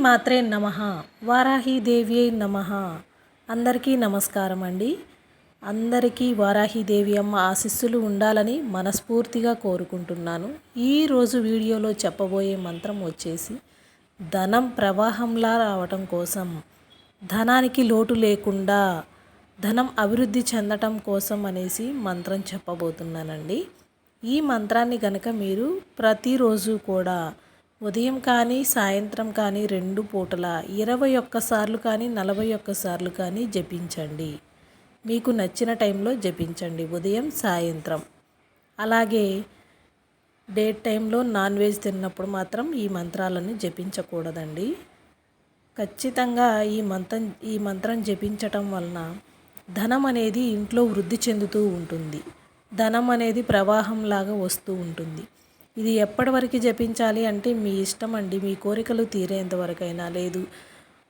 మాత్రే నమ. వారాహీదేవ్యై నమ. అందరికీ నమస్కారం అండి. అందరికీ వారాహీదేవి అమ్మ ఆశీస్సులు ఉండాలని మనస్ఫూర్తిగా కోరుకుంటున్నాను. ఈరోజు వీడియోలో చెప్పబోయే మంత్రం వచ్చేసి ధనం ప్రవాహంలా రావటం కోసం ధనానికి లోటు లేకుండా ధనం అభివృద్ధి చెందటం కోసం అనేసి మంత్రం చెప్పబోతున్నానండి. ఈ మంత్రాన్ని కనుక మీరు ప్రతిరోజు కూడా ఉదయం కానీ సాయంత్రం కానీ రెండు పూటల ఇరవై ఒక్కసార్లు కానీ నలభై ఒక్కసార్లు కానీ జపించండి. మీకు నచ్చిన టైంలో జపించండి ఉదయం సాయంత్రం. అలాగే డే టైంలో నాన్ వెజ్ తిన్నప్పుడు మాత్రం ఈ మంత్రాలను జపించకూడదండి. ఖచ్చితంగా ఈ మంత్రం ఈ మంత్రం జపించటం వలన ధనం అనేది ఇంట్లో వృద్ధి చెందుతూ ఉంటుంది. ధనం అనేది ప్రవాహంలాగా వస్తూ ఉంటుంది. ఇది ఎప్పటి వరకు జపించాలి అంటే మీ ఇష్టం అండి. మీ కోరికలు తీరేంత వరకైనా లేదు.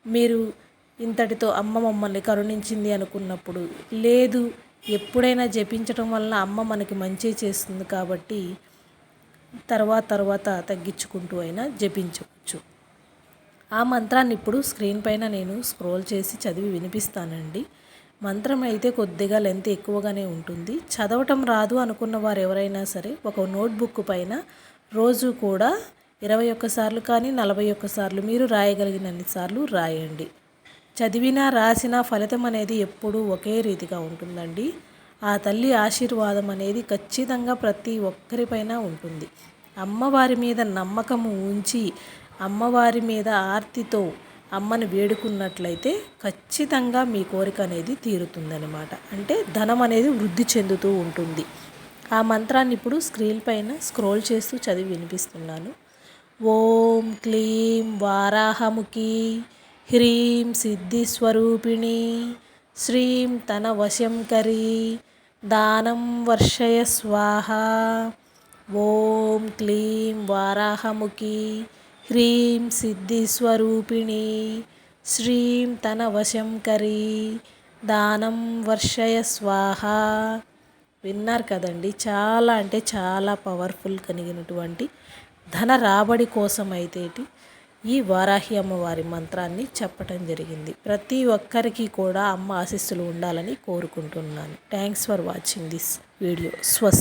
మీరు ఇంతటితో అమ్మ మమ్మల్ని కరుణించింది అనుకున్నప్పుడు లేదు ఎప్పుడైనా జపించటం వలన అమ్మ మనకి మంచి చేస్తుంది కాబట్టి తర్వాత తర్వాత తగ్గించుకుంటూ అయినా జపించవచ్చు. ఆ మంత్రాన్ని ఇప్పుడు స్క్రీన్ పైన నేను స్క్రోల్ చేసి చదివి వినిపిస్తానండి. మంత్రం అయితే కొద్దిగా లెంత్ ఎక్కువగానే ఉంటుంది. చదవటం రాదు అనుకున్న వారు ఎవరైనా సరే ఒక నోట్బుక్ పైన రోజు కూడా ఇరవై ఒక్కసార్లు కానీ నలభై ఒక్కసార్లు మీరు రాయగలిగినన్ని సార్లు రాయండి. చదివినా రాసిన ఫలితం అనేది ఎప్పుడూ ఒకే రీతిగా ఉంటుందండి. ఆ తల్లి ఆశీర్వాదం అనేది ఖచ్చితంగా ప్రతి ఒక్కరిపైన ఉంటుంది. అమ్మవారి మీద నమ్మకము ఉంచి అమ్మవారి మీద ఆర్తితో అమ్మని వేడుకున్నట్లయితే ఖచ్చితంగా మీ కోరిక అనేది తీరుతుందనమాట అంటే ధనం అనేది వృద్ధి చెందుతూ ఉంటుంది. ఆ మంత్రాన్ని ఇప్పుడు స్క్రీన్ పైన స్క్రోల్ చేస్తూ చదివి వినిపిస్తున్నాను. ఓం క్లీం వారాహముఖి హ్రీం సిద్ధిస్వరూపిణి శ్రీం తన వశంకరి దానం వర్షయ స్వాహ. ఓం క్లీం వారాహముఖి హ్రీం సిద్ధిస్వరూపిణి శ్రీం తన వశంకరి దానం వర్షయ స్వాహ విన్నారు కదండి చాలా అంటే చాలా పవర్ఫుల్ కలిగినటువంటి ధన రాబడి కోసం అయితే ఈ వారాహి అమ్మవారి మంత్రాన్ని చెప్పటం జరిగింది. ప్రతి ఒక్కరికి కూడా అమ్మ ఆశీస్సులు ఉండాలని కోరుకుంటున్నాను. Thanks for watching this video స్వస్